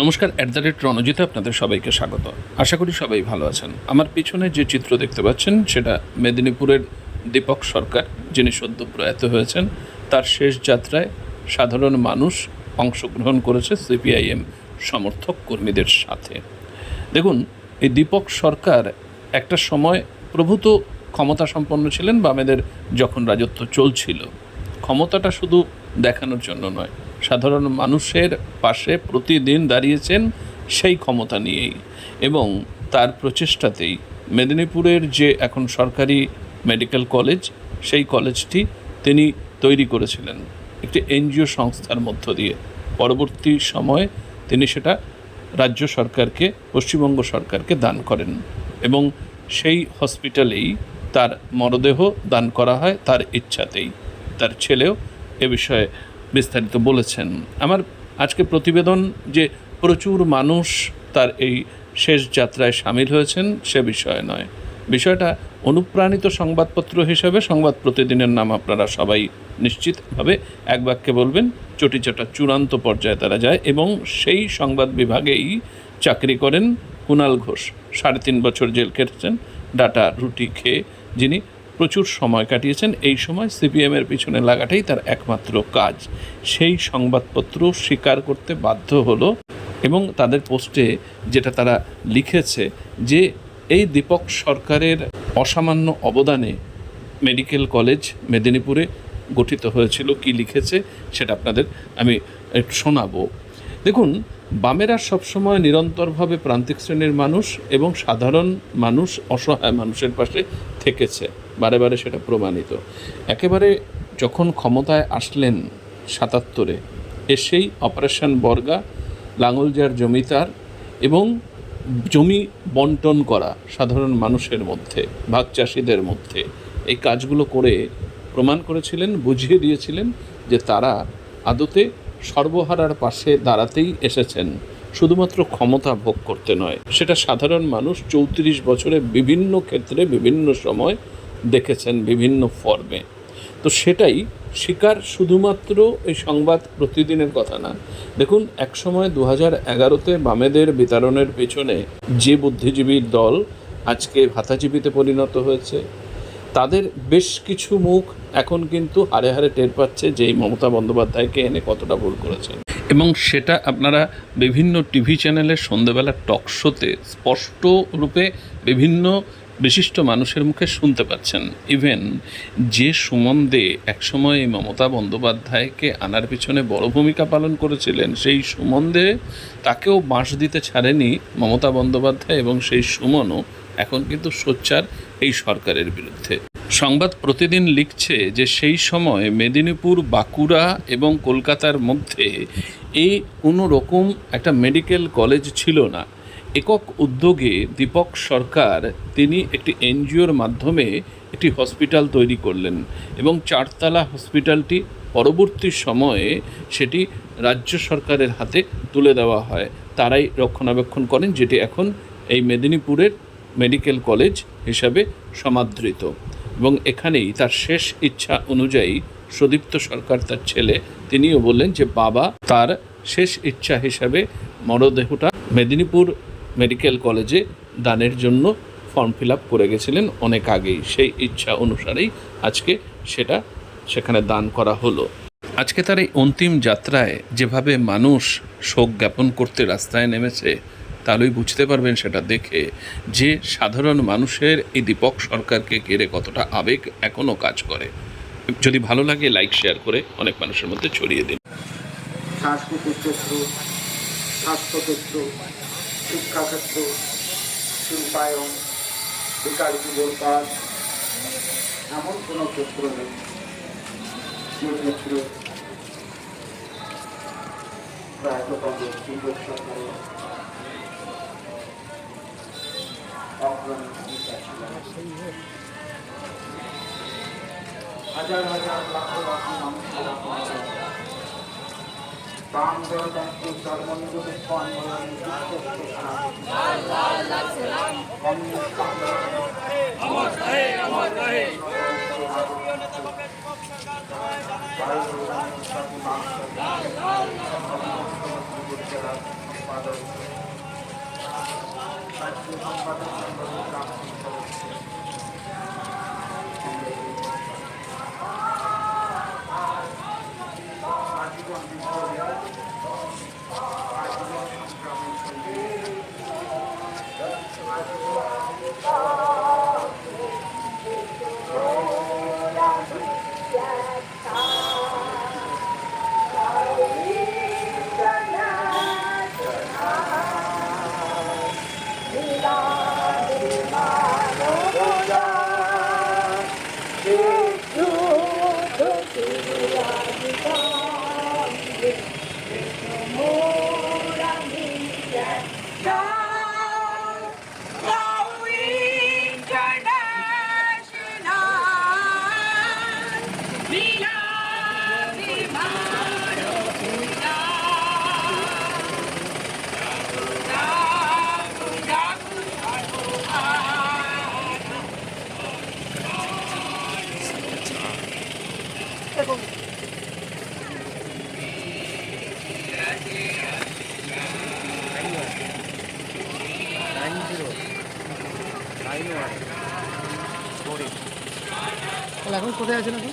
নমস্কার at the rate রণজিতে আপনাদের সবাইকে স্বাগত। আশা করি সবাই ভালো আছেন। আমার পিছনে যে চিত্র দেখতে পাচ্ছেন, সেটা মেদিনীপুরের দীপক সরকার, যিনি সদ্য প্রয়াত হয়েছেন। তার শেষ যাত্রায় সাধারণ মানুষ অংশগ্রহণ করেছে সিপিআইএম সমর্থক কর্মীদের সাথে। দেখুন, এই দীপক সরকার একটা সময় প্রভূত ক্ষমতা সম্পন্ন ছিলেন, বামেদের যখন রাজত্ব চলছিল। ক্ষমতাটা শুধু দেখানোর জন্য নয় সাধারণ মানুষের পাশে প্রতিদিন দাঁড়িয়েছেন সেই ক্ষমতা নিয়েই এবং তার প্রচেষ্টাতেই মেদিনীপুরের যে এখন সরকারি মেডিকেল কলেজ, সেই কলেজটি তিনি তৈরি করেছিলেন। একটি এনজিও সংস্থার মধ্য দিয়ে। পরবর্তী সময়ে তিনি সেটা রাজ্য সরকারকে, পশ্চিমবঙ্গ সরকারকে দান করেন এবং সেই হসপিটালেই তার মরদেহ দান করা হয় তার ইচ্ছাতেই। তার ছেলেও এ বিষয়ে বিস্তারিত বলেছেন। আমার আজকে প্রতিবেদন যে প্রচুর মানুষ তার এই শেষ যাত্রায় সামিল হয়েছেন, সে বিষয় নয়। বিষয়টা অনুপ্রাণিত সংবাদপত্র হিসেবে, সংবাদ প্রতিদিনের নাম আপনারা সবাই নিশ্চিতভাবে এক বাক্যে বলবেন, চটিচাটা চূড়ান্ত পর্যায়ে তারা যায় এবং সেই সংবাদ বিভাগেই চাকরি করেন কুণাল ঘোষ। সাড়ে তিন বছর জেল কেটেছেন ডাটা রুটি খেয়ে যিনি প্রচুর সময় কাটিয়েছেন, এই সময় সিপিএমের পিছনে লাগাটাই তার একমাত্র কাজ। সেই সংবাদপত্র স্বীকার করতে বাধ্য হলো এবং তাদের পোস্টে যেটা তারা লিখেছে যে এই দীপক সরকারের অসামান্য অবদানে মেডিকেল কলেজ মেদিনীপুরে গঠিত হয়েছিল। কি লিখেছে সেটা আপনাদের আমি শোনাবো। দেখুন, বামেরা সবসময় নিরন্তরভাবে প্রান্তিক শ্রেণির মানুষ এবং সাধারণ মানুষ, অসহায় মানুষের পাশে থেকেছে। বারে বারে সেটা প্রমাণিত। একেবারে যখন ক্ষমতায় আসলেন সাতাত্তরে, এসেই অপারেশন বর্গা লাঙলজার জমিদার এবং জমি বন্টন করা সাধারণ মানুষের মধ্যে, ভাগ চাষিদের মধ্যে, এই কাজগুলো করে প্রমাণ করেছিলেন, বুঝিয়ে দিয়েছিলেন যে তারা আদতে সর্বহারার পাশে দাঁড়াতেই এসেছেন। শুধুমাত্র ক্ষমতা ভোগ করতে নয়, সেটা সাধারণ মানুষ চৌত্রিশ বছরে বিভিন্ন ক্ষেত্রে, বিভিন্ন সময় দেখেছেন বিভিন্ন ফর্মে। তো সেটাই শিকার শুধুমাত্র এই সংবাদ প্রতিদিনের কথা না। দেখুন, একসময় দু হাজার এগারোতে বামেদের বিতরণের পেছনে যে বুদ্ধিজীবীর দল আজকে ভাতাজীবীতে পরিণত হয়েছে, তাদের বেশ কিছু মুখ এখন কিন্তু হারে হারে টের পাচ্ছে যে এই মমতা বন্দ্যোপাধ্যায়কে এনে কতটা ভুল করেছেন। এবং সেটা আপনারা বিভিন্ন টিভি চ্যানেলের সন্ধ্যেবেলা টক শোতে স্পষ্ট রূপে বিভিন্ন বিশিষ্ট মানুষের মুখে শুনতে পাচ্ছেন। ইভেন যে সুমন দে একসময় মমতা বন্দ্যোপাধ্যায়কে আনার পিছনে বড় ভূমিকা পালন করেছিলেন, সেই সুমন দে তাকেও বাঁশ দিতে ছাড়েনি মমতা বন্দ্যোপাধ্যায় এবং সেই সুমনও। এখন কিন্তু সোচ্চার এই সরকারের বিরুদ্ধে। সংবাদ প্রতিদিন লিখছে যে সেই সময় মেদিনীপুর, বাঁকুড়া এবং কলকাতার মধ্যে এই কোনো রকম একটা মেডিকেল কলেজ ছিল না। একক উদ্যোগে দীপক সরকার, তিনি একটি এনজিওর মাধ্যমে একটি হসপিটাল তৈরি করলেন এবং চারতলা হসপিটালটি পরবর্তী সময়ে সেটি রাজ্য সরকারের হাতে তুলে দেওয়া হয়। তারাই রক্ষণাবেক্ষণ করেন, যেটি এখন এই মেদিনীপুরের মেডিকেল কলেজ হিসাবে সমাদৃত এবং এখানেই তার শেষ ইচ্ছা অনুযায়ী সুদীপ্ত সরকার তার ছেলে, তিনিও বললেন যে বাবা তার শেষ ইচ্ছা হিসাবে মরদেহটা মেদিনীপুর মেডিকেল কলেজে দানের জন্য ফর্ম ফিল আপ করে গেছিলেন অনেক আগেই। সেই ইচ্ছা অনুসারেই আজকে সেটা সেখানে দান করা হলো। আজকে তার এই অন্তিম যাত্রায় যেভাবে মানুষ শোক জ্ঞাপন করতে রাস্তায় নেমেছে, তাহলেই বুঝতে পারবেন সেটা দেখে যে সাধারণ মানুষের এই দীপক সরকারকে ঘিরে কতটা আবেগ এখনও কাজ করে। যদি ভালো লাগে লাইক, শেয়ার করে অনেক মানুষের মধ্যে ছড়িয়ে দিন। সাংস্কৃতিক ক্ষেত্র স্বাস্থ্যক্ষেত্র শিক্ষাক্ষেত্র শিল্পায়ন বেকার যুবর কাজ এমন কোনো ক্ষেত্র নেই যে ক্ষেত্রে প্রায়তম যুবক সরকারের অগ্রণী ভূমিকা ছিল হাজার হাজার লাখ লাখ মানুষের বাংলার ব্যাংকে সর্বনিরপেক্ষ আন্দোলন কমিউনিস্ট আন্দোলন তাহলে এখন কোথায় আছেন এখন